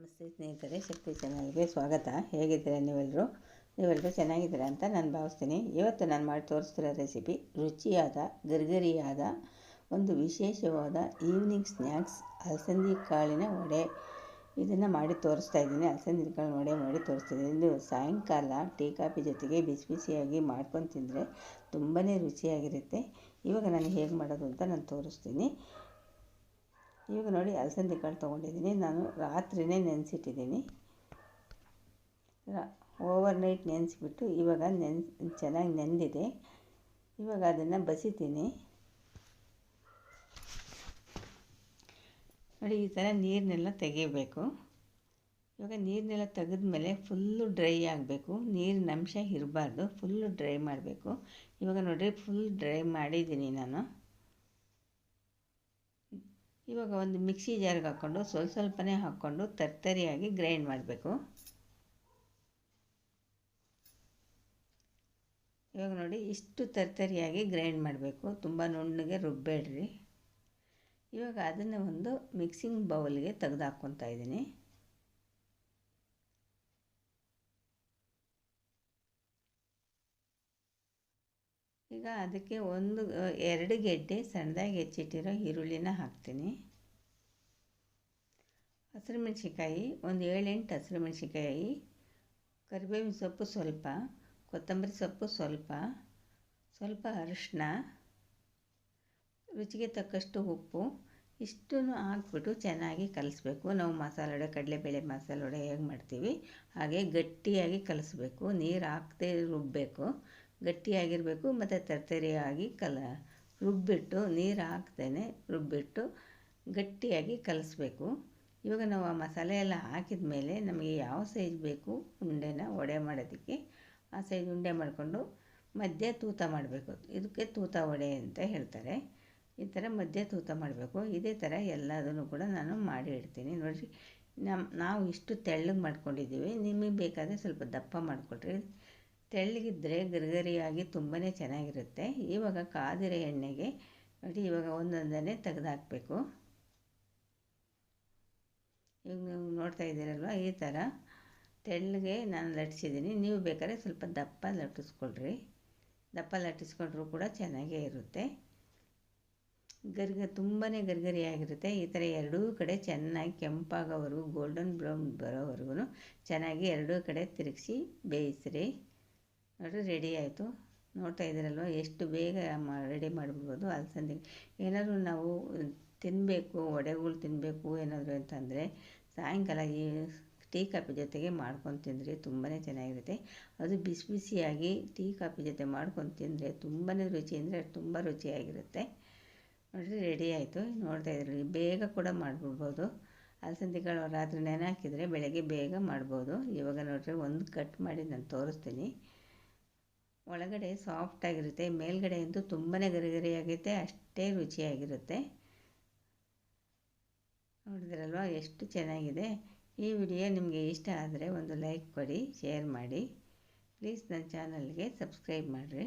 ನಮಸ್ತೆ ಸ್ನೇಹಿತರೆ, ಶಕ್ತಿ ಚಾನಲ್ಗೆ ಸ್ವಾಗತ. ಹೇಗಿದ್ದೀರಾ ನೀವೆಲ್ಲರೂ ನೀವೆಲ್ಲರೂ ಚೆನ್ನಾಗಿದ್ದೀರಾ ಅಂತ ನಾನು ಭಾವಿಸ್ತೀನಿ. ಇವತ್ತು ನಾನು ಮಾಡಿ ತೋರಿಸ್ತಿರೋ ರೆಸಿಪಿ ರುಚಿಯಾದ ಗರ್ಗರಿಯಾದ ಒಂದು ವಿಶೇಷವಾದ ಈವ್ನಿಂಗ್ ಸ್ನ್ಯಾಕ್ಸ್ ಅಲಸಂದಿ ಕಾಳಿನ ವಡೆ. ಇದನ್ನು ಮಾಡಿ ತೋರಿಸ್ತಾ ಇದ್ದೀನಿ. ಅಲಸಂದಿ ಕಾಳಿನ ವಡೆ ಮಾಡಿ ತೋರಿಸ್ತಿದ್ದೀನಿ. ಇದು ಸಾಯಂಕಾಲ ಟೀ, ಕಾಫಿ ಜೊತೆಗೆ ಬಿಸಿ ಬಿಸಿಯಾಗಿ ಮಾಡ್ಕೊಂಡು ತಿಂದರೆ ತುಂಬಾ ರುಚಿಯಾಗಿರುತ್ತೆ. ಇವಾಗ ನಾನು ಹೇಗೆ ಮಾಡೋದು ಅಂತ ನಾನು ತೋರಿಸ್ತೀನಿ. ಇವಾಗ ನೋಡಿ ಅಲಸಂದಿ ಕಾಳು ತೊಗೊಂಡಿದ್ದೀನಿ. ನಾನು ರಾತ್ರಿಯೇ ನೆನೆಸಿಟ್ಟಿದ್ದೀನಿ. ಓವರ್ ನೈಟ್ ನೆನೆಸಿಬಿಟ್ಟು ಇವಾಗ ನೆನ್, ಚೆನ್ನಾಗಿ ನೆಂದಿದೆ. ಇವಾಗ ಅದನ್ನು ಬಸಿತೀನಿ. ನೋಡಿ, ಈ ಥರ ನೀರನ್ನೆಲ್ಲ ತೆಗಿಬೇಕು. ಇವಾಗ ನೀರನ್ನೆಲ್ಲ ತೆಗೆದ್ಮೇಲೆ ಫುಲ್ಲು ಡ್ರೈ ಆಗಬೇಕು. ನೀರಿನ ಅಂಶ ಇರಬಾರ್ದು. ಫುಲ್ಲು ಡ್ರೈ ಮಾಡಬೇಕು. ಇವಾಗ ನೋಡಿರಿ, ಫುಲ್ ಡ್ರೈ ಮಾಡಿದ್ದೀನಿ ನಾನು. ಇವಾಗ ಒಂದು ಮಿಕ್ಸಿ ಜಾರ್ಗೆ ಹಾಕ್ಕೊಂಡು ಸ್ವಲ್ಪ ಸ್ವಲ್ಪನೇ ಹಾಕ್ಕೊಂಡು ತರ್ತರಿಯಾಗಿ ಗ್ರೈಂಡ್ ಮಾಡಬೇಕು. ಇವಾಗ ನೋಡಿ ಇಷ್ಟು ತರ್ತರಿಯಾಗಿ ಗ್ರೈಂಡ್ ಮಾಡಬೇಕು. ತುಂಬ ನುಣ್ಣಗೆ ರುಬ್ಬಬೇಡ್ರಿ ಇವಾಗ ಅದನ್ನು ಒಂದು ಮಿಕ್ಸಿಂಗ್ ಬೌಲ್ಗೆ ತೆಗೆದು ಹಾಕ್ಕೊತಾ ಇದ್ದೀನಿ. ಈಗ ಅದಕ್ಕೆ ಒಂದು ಎರಡು ಗೆಡ್ಡೆ ಸಣ್ಣದಾಗಿ ಹೆಚ್ಚಿಟ್ಟಿರೋ ಈರುಳ್ಳಿನ ಹಾಕ್ತೀನಿ. ಹಸಿರು ಮೆಣಸಿಕಾಯಿ ಒಂದು ಏಳೆಂಟು ಹಸಿರು ಮೆಣಸಿಕಾಯಿ ಕರಿಬೇವಿನ ಸೊಪ್ಪು ಸ್ವಲ್ಪ, ಕೊತ್ತಂಬರಿ ಸೊಪ್ಪು ಸ್ವಲ್ಪ ಸ್ವಲ್ಪ ಅರಿಶಿನ, ರುಚಿಗೆ ತಕ್ಕಷ್ಟು ಉಪ್ಪು ಇಷ್ಟೂ ಹಾಕ್ಬಿಟ್ಟು ಚೆನ್ನಾಗಿ ಕಲಿಸ್ಬೇಕು. ನಾವು ಮಸಾಲೆ ವಡೆ ಕಡಲೆಬೇಳೆ ಮಸಾಲೆ ವಡೆ ಹೇಗೆ ಮಾಡ್ತೀವಿ, ಹಾಗೆ ಗಟ್ಟಿಯಾಗಿ ಕಲಿಸ್ಬೇಕು. ನೀರು ಹಾಕದೇ ರುಬ್ಬಬೇಕು ಗಟ್ಟಿಯಾಗಿರಬೇಕು ಮತ್ತು ತರ್ತರಿಯಾಗಿ ಕಲ ರುಬ್ಬಿಟ್ಟು ನೀರು ಹಾಕ್ದೇ ರುಬ್ಬಿಟ್ಟು ಗಟ್ಟಿಯಾಗಿ ಕಲಿಸ್ಬೇಕು. ಇವಾಗ ನಾವು ಆ ಮಸಾಲೆ ಎಲ್ಲ ಹಾಕಿದ ಮೇಲೆ ನಮಗೆ ಯಾವ ಸೈಜ್ ಬೇಕು ಉಂಡೆನ ವಡೆ ಮಾಡೋದಕ್ಕೆ, ಆ ಸೈಜ್ ಉಂಡೆ ಮಾಡಿಕೊಂಡು ಮಧ್ಯೆ ತೂತ ಮಾಡಬೇಕು. ಇದಕ್ಕೆ ತೂತ ವಡೆ ಅಂತ ಹೇಳ್ತಾರೆ. ಈ ಥರ ಮಧ್ಯೆ ತೂತ ಮಾಡಬೇಕು. ಇದೇ ಥರ ಎಲ್ಲದನ್ನು ಕೂಡ ನಾನು ಮಾಡಿ ಇಡ್ತೀನಿ. ನೋಡಿರಿ ನಮ್ಮ ನಾವು ಇಷ್ಟು ತೆಳ್ಳಗೆ ಮಾಡ್ಕೊಂಡಿದ್ದೀವಿ. ನಿಮಗೆ ಬೇಕಾದರೆ ಸ್ವಲ್ಪ ದಪ್ಪ ಮಾಡಿಕೊಡ್ರಿ. ತೆಳ್ಳಗಿದ್ದರೆ ಗರಿಗರಿಯಾಗಿ ತುಂಬಾ ಚೆನ್ನಾಗಿರುತ್ತೆ. ಇವಾಗ ಕಾದಿರೋ ಎಣ್ಣೆಗೆ ನೋಡಿ, ಇವಾಗ ಒಂದೊಂದನ್ನೇ ತೆಗೆದಾಕಬೇಕು. ಈಗ ನೀವು ನೋಡ್ತಾ ಇದ್ದೀರಲ್ವ, ಈ ಥರ ತೆಳ್ಳಗೆ ನಾನು ಲಟ್ಟಿಸಿದ್ದೀನಿ. ನೀವು ಬೇಕಾದ್ರೆ ಸ್ವಲ್ಪ ದಪ್ಪ ಲಟ್ಟಿಸ್ಕೊಳ್ರಿ. ದಪ್ಪ ಲಟ್ಟಿಸ್ಕೊಂಡ್ರೂ ಕೂಡ ಚೆನ್ನಾಗೇ ಇರುತ್ತೆ. ಗರ್ಗ ತುಂಬಾ ಗರ್ಗರಿಯಾಗಿರುತ್ತೆ. ಈ ಥರ ಎರಡೂ ಕಡೆ ಚೆನ್ನಾಗಿ ಕೆಂಪಾಗೋವರೆಗೂ ಗೋಲ್ಡನ್ ಬ್ರೌನ್ ಬರೋವರೆಗೂ ಚೆನ್ನಾಗಿ ಎರಡೂ ಕಡೆ ತಿರುಗಿಸಿ ಬೇಯಿಸ್ರಿ. ನೋಡಿರಿ ರೆಡಿ ಆಯಿತು. ನೋಡ್ತಾ ಇದ್ದೀರಲ್ವ? ಎಷ್ಟು ಬೇಗ ಮಾ ರೆಡಿ ಮಾಡಿಬಿಡ್ಬೋದು, ಅಲಸಂದಿ ಏನಾದರೂ ನಾವು ತಿನ್ನಬೇಕು ವಡೆಗಳು ತಿನ್ನಬೇಕು ಏನಾದರೂ ಅಂತಂದರೆ, ಸಾಯಂಕಾಲ ಈ ಟೀ ಕಾಫಿ ಜೊತೆಗೆ ಮಾಡ್ಕೊಂಡು ತಿಂದರೆ ತುಂಬಾ ಚೆನ್ನಾಗಿರುತ್ತೆ. ಅದು ಬಿಸಿ ಬಿಸಿಯಾಗಿ ಟೀ ಕಾಫಿ ಜೊತೆ ಮಾಡ್ಕೊಂಡು ತಿಂದರೆ ತುಂಬಾ ರುಚಿ ಅಂದರೆ ತುಂಬ ರುಚಿಯಾಗಿರುತ್ತೆ. ನೋಡಿರಿ ರೆಡಿ ಆಯಿತು. ನೋಡ್ತಾ ಇದ್ರಿ, ಬೇಗ ಕೂಡ ಮಾಡಿಬಿಡ್ಬೋದು. ಅಲಸಂದಿ ಕಾಳು ರಾತ್ರಿ ನೆನೆ ಹಾಕಿದರೆ ಬೆಳಗ್ಗೆ ಬೇಗ ಮಾಡ್ಬೋದು. ಇವಾಗ ನೋಡಿರಿ, ಒಂದು ಕಟ್ ಮಾಡಿ ನಾನು ತೋರಿಸ್ತೀನಿ. ಒಳಗಡೆ ಸಾಫ್ಟಾಗಿರುತ್ತೆ ಮೇಲ್ಗಡೆ ಅಂತೂ ತುಂಬಾ ಗರಿಗರಿಯಾಗುತ್ತೆ ಅಷ್ಟೇ ರುಚಿಯಾಗಿರುತ್ತೆ. ನೋಡಿದ್ರಲ್ವ, ಎಷ್ಟು ಚೆನ್ನಾಗಿದೆ. ಈ ವಿಡಿಯೋ ನಿಮಗೆ ಇಷ್ಟ ಆದರೆ ಒಂದು ಲೈಕ್ ಕೊಡಿ ಶೇರ್ ಮಾಡಿ. ಪ್ಲೀಸ್ ನನ್ನ ಚಾನಲ್ಗೆ ಸಬ್ಸ್ಕ್ರೈಬ್ ಮಾಡಿರಿ.